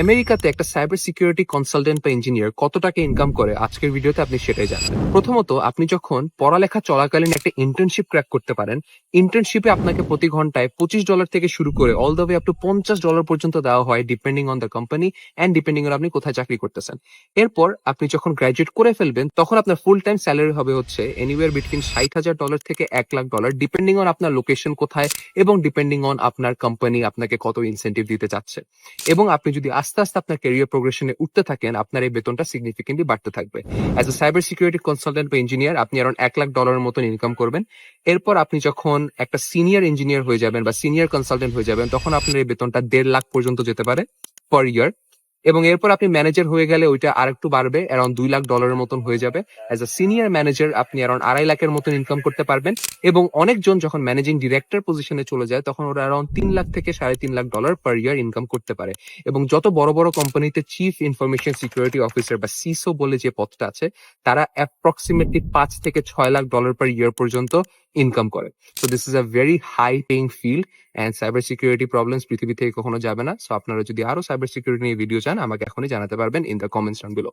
আমেরিকাতে একটা cyber security consultant বা ইঞ্জিনিয়ার কত টাকা ইনকাম করে? আজকের ভিডিওতে আপনি সেটাই জানবেন। প্রথমত, আপনি যখন পড়ালেখা চলাকালীন একটা ইন্টার্নশিপ ক্র্যাক করতে পারেন ইন্টার্নশিপে আপনাকে প্রতি ঘন্টায় পঁচিশ ডলার থেকে শুরু করে all the way up to পঞ্চাশ ডলার পর্যন্ত দেওয়া হয় depending on the company and depending on আপনি কোথায় চাকরি করতেছেন। এরপর আপনি যখন গ্রাজুয়েট করে ফেলবেন, তখন আপনার ফুল টাইম স্যালারি হবে হচ্ছে এনিওয়ার বিটুইন ষাট হাজার ডলার থেকে এক লাখ ডলার ডিপেন্ডিং অন আপনার লোকেশন কোথায় এবং ডিপেন্ডিং অন আপনার কোম্পানি আপনাকে কত ইনসেন্টিভ দিতে চাচ্ছে। এবং আপনি যদি আস্তে আস্তে আপনার ক্যারিয়ার প্রোগ্রেশনে উঠতে থাকেন, আপনার এই বেতনটা সিগনিফিকেন্টলি বাড়তে থাকবে। As a cyber security consultant বা ইঞ্জিনিয়ার আপনি অ্যারাউন্ড এক লাখ ডলারের মতন ইনকাম করবেন। এরপর আপনি যখন একটা সিনিয়র ইঞ্জিনিয়ার হয়ে যাবেন বা সিনিয়র কনসালটেন্ট হয়ে যাবেন, তখন আপনার এই বেতনটা দেড় লাখ পর্যন্ত যেতে পারে পার ইয়ার এবং এরপর আপনি ম্যানেজার হয়ে গেলে ওইটা আরেকটু বাড়বে অ্যারাউন্ড দুই লাখ ডলারের মতন হয়ে যাবে। অ্যাজ আ সিনিয়র ম্যানেজার আপনি অ্যারাউন্ড আড়াই লাখের মতন ইনকাম করতে পারবেন এবং অনেকজন যখন ম্যানেজিং ডিরেক্টর পজিশনে চলে যায়, তখন ওরা অ্যারাউন্ড তিন লাখ থেকে সাড়ে তিন lakh dollar per year income করতে পারে। এবং যত বড় বড় কোম্পানিতে চিফ ইনফরমেশন সিকিউরিটি অফিসার বা সিসো বলে যে পদটা আছে, তারা অ্যাপ্রক্সিমেটলি পাঁচ থেকে ছয় লাখ ডলার পার ইয়ার পর্যন্ত ইনকাম করে। So this is a very high paying field and cyber security problems পৃথিবী থেকে কখনো যাবে না। সো আপনারা যদি আরও সাইবার সিকিউরিটি নিয়ে ভিডিও চান, আমাকে এখনই জানাতে পারবেন in the comments down below